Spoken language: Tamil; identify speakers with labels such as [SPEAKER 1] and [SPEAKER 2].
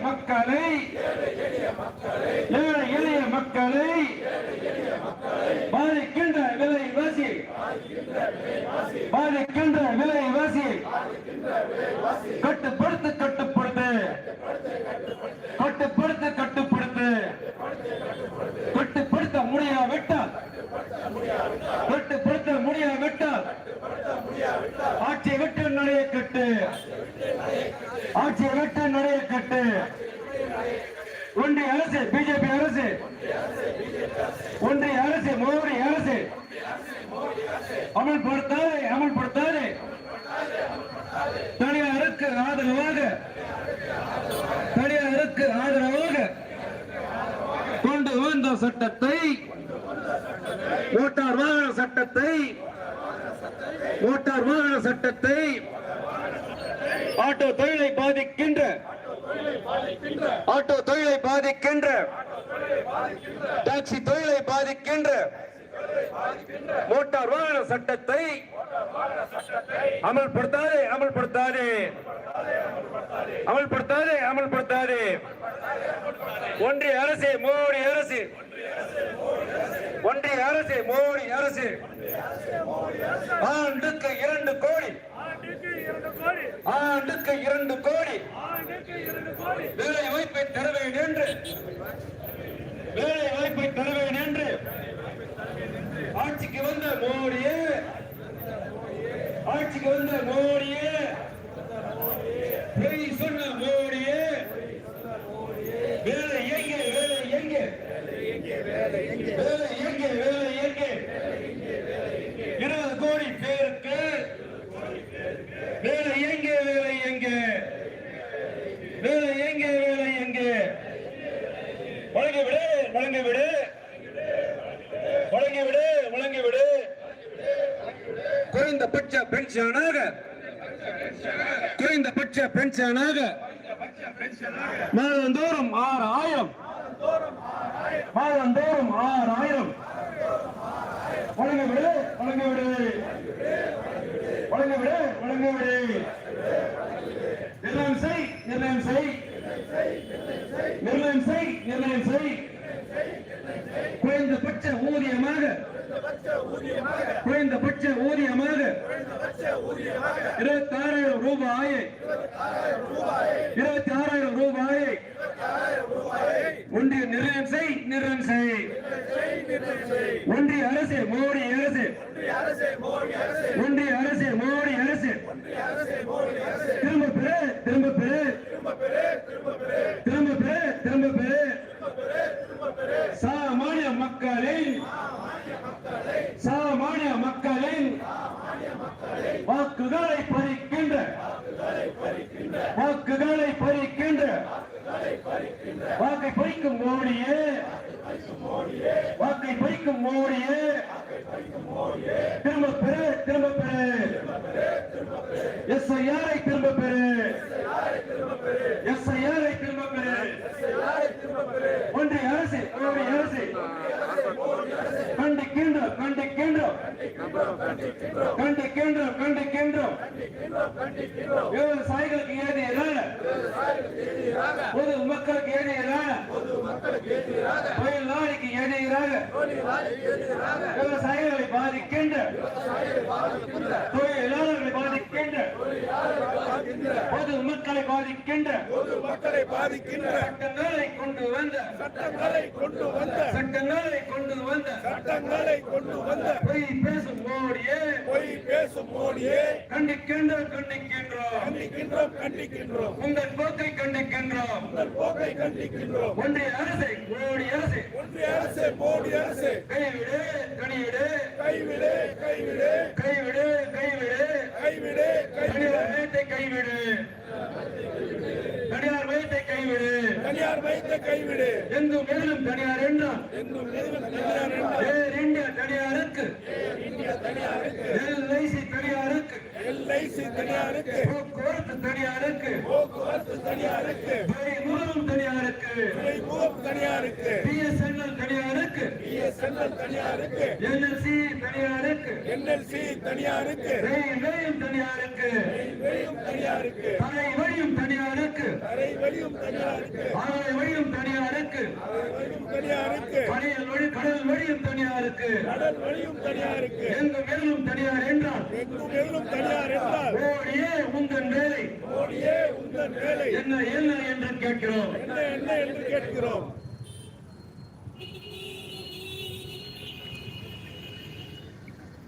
[SPEAKER 1] மக்களை ஏழை எளிய மக்களை பாதிக்கின்ற விலைவாசி பாதிக்கின்ற விலைவாசி கட்டுப்படுத்து கட்டுப்படுத்து கட்டுப்படுத்து கட்டுப்படுத்து கட்டுப்படுத்த முடியாவிட்டால் கட்டுப்படுத்த முடியாது ஆட்சியை விட்டு நடைய கட்டு. ஆட்சியை விட்டு நடைய கட்டு. ஒன்றிய அரசு பிஜேபி அரசு. ஒன்றிய அரசு மோடி அரசு. அமல்படுத்தாது அமல்படுத்தாது. தனியாருக்கு ஆதரவாக தனியாருக்கு ஆதரவாக கொண்டு வந்த சட்டத்தை மோட்டார் வாகன சட்டத்தை மோட்டார் வாகன சட்டத்தை ஆட்டோ தொழிலை பாதிக்கின்ற ஆட்டோ தொழிலை பாதிக்கின்ற டாக்ஸி தொழிலை பாதிக்கின்ற மோட்டார் வாகன சட்டத்தை அமல்படுத்தாதே அமல்படுத்தாதே. அமல்படுத்தாதே அமல்படுத்தாதே. ஒன்றிய அரசு மோடி அரசு. ஒன்றிய அரசு மோடி அரசு. ஆண்டுக்கு இரண்டு கோடி. ஆண்டுக்கு இரண்டு கோடி. வேலை வாய்ப்பை தருவேன் என்று. வேலை வாய்ப்பை தருவேன் என்று. ஆட்சிக்கு வந்த மோடியே. ஆட்சிக்கு வந்த மோடியே பொய் சொன்ன மோடியே வேலை எங்கே வேலை எங்கே வேலை எங்கே வேலை எங்கே இருபது கோடி பேருக்கு வேலை எங்கே வேலை எங்கே வேலை எங்கே வேலை எங்கே? வழங்கி விடு வழங்கி விடு. வழங்கி விடு வழங்கி விடு. குறைந்தபட்ச பென்ஷனாக குறைந்தபட்ச பென்ஷனாக மாதந்தோறும் ஆறு மாதந்தோறும் ஆறாயிரம் ஆயிரம் வழங்க விடு வழங்க விடு வழங்க விடு வழங்க விடு நிர்ணயம் செய் நிர்ணயம் செய் நிர்ணயம் செய் நிர்ணயம் செய் குறைந்தபட்ச ஊதியமாக குறைந்தபட்ச ஊதியமாக இருபத்தி ஆறாயிரம் ரூபாயை இருபத்தி ஆறாயிரம் ரூபாயை ஒன்றிய நிர்ணயம் செய் நிர்ணயம் செய் ஒன்றிய அரசு மோடி அரசு அரசு மோடி அரசு திரும்ப பெறு திரும்ப பெறு திரும்ப பெறு திரும்ப பெறு சாமானிய மக்களின் சாமானிய மக்களின் வாக்குகளை பறிக்கின்ற வாக்குகளை பறிக்கின்ற வாக்கை பறிக்கும் மோடியே. வாக்கை பறிக்கும் மோடியே. திரும்ப பெரு திரும்ப பெரு எஸ் ஐயாரை திரும்ப பெரு எஸ் ஐயாரை திரும்ப பெரு ஒன்றிய அரசு மோடி அரசு. கண்டிக்கின்றோம் கண்டிக்கின்றோம் விவசாயிகளுக்கு எதிரான பொது மக்களுக்கு எதிரான தொழிலாளிக்கு எதிராக விவசாயிகளை பாதிக்கின்ற தொழிலாளர்களை பாதிக்கின்ற பொது மக்களை பாதிக்கின்ற
[SPEAKER 2] மக்களை பாதிக்கின்ற
[SPEAKER 1] சட்டங்களை கொண்டு வந்த
[SPEAKER 2] சட்டங்களை கொண்டு வந்த
[SPEAKER 1] சட்டங்களை கொண்டு வந்த
[SPEAKER 2] சட்டங்களை கொண்டு வந்த
[SPEAKER 1] பொய் பேசும் மோடியே
[SPEAKER 2] பொய் பேசும் மோடியே
[SPEAKER 1] கண்டிக்கின்றோம் கண்டிக்கின்றோம்.
[SPEAKER 2] கண்டிக்கின்றோம் கண்டிக்கின்றோம்.
[SPEAKER 1] உங்கள் போக்கை கண்டிக்கின்றோம்.
[SPEAKER 2] உங்கள் போக்கை கண்டிக்கின்றோம்.
[SPEAKER 1] ஒன்றிய அரசை மோடி அரசு.
[SPEAKER 2] ஒன்றிய அரசு மோடி அரசு.
[SPEAKER 1] கைவிடு கனிவிடு.
[SPEAKER 2] கைவிடு கைவிடு.
[SPEAKER 1] கைவிடு கைவிடு.
[SPEAKER 2] கைவிடு.
[SPEAKER 1] தனியார் மையத்தை கைவிடு. தனியார் மையத்தை கைவிடு.
[SPEAKER 2] தனியார் வைத்த கைவிடு.
[SPEAKER 1] எங்கும் மேலும் தனியார் என்றால்?
[SPEAKER 2] என்று
[SPEAKER 1] ஏர் இந்தியா தனியாருக்கு. எல்ஐசி தனியாருக்கு.
[SPEAKER 2] எல்ஐசி தனியாருக்கு.
[SPEAKER 1] போக்குவரத்து தனியாருக்கு.
[SPEAKER 2] போக்குவரத்து தனியாருக்கு.
[SPEAKER 1] துறை முழுவதும் தனியாருக்கு.
[SPEAKER 2] தனியாருக்கு
[SPEAKER 1] பிஎஸ்என்எல் தனியாருக்கு.
[SPEAKER 2] பிஎஸ்என்எல் தனியாருக்கு.
[SPEAKER 1] என்எல்சி தனியாருக்கு.
[SPEAKER 2] என்எல்சி தனியாருக்கு.
[SPEAKER 1] ரயில்வேயும் தனியாருக்கு.
[SPEAKER 2] ரயில்வேயும் தனியாருக்கு.
[SPEAKER 1] தரை வழியும் தனியாருக்கு.
[SPEAKER 2] தரைவழி வழியும் தனியாருக்கு.
[SPEAKER 1] ஆகாய வழியும் தனியாருக்கு.
[SPEAKER 2] தனியாருக்கு.
[SPEAKER 1] கடல் வழி கடல் வழியும் தனியாருக்கு.
[SPEAKER 2] கடல் வழியும் தனியாருக்கு.
[SPEAKER 1] எங்கும் எதிலும் தனியார் என்றால்?
[SPEAKER 2] எங்கும் எதிலும் தனியார் என்றால்?
[SPEAKER 1] ஓடியே உந்தன் வேலை.
[SPEAKER 2] மோடியே உங்கள் வேலை.
[SPEAKER 1] என்ன என்ன என்று கேட்கிறோம்?
[SPEAKER 2] என்ன என்ன என்று கேட்கிறோம்?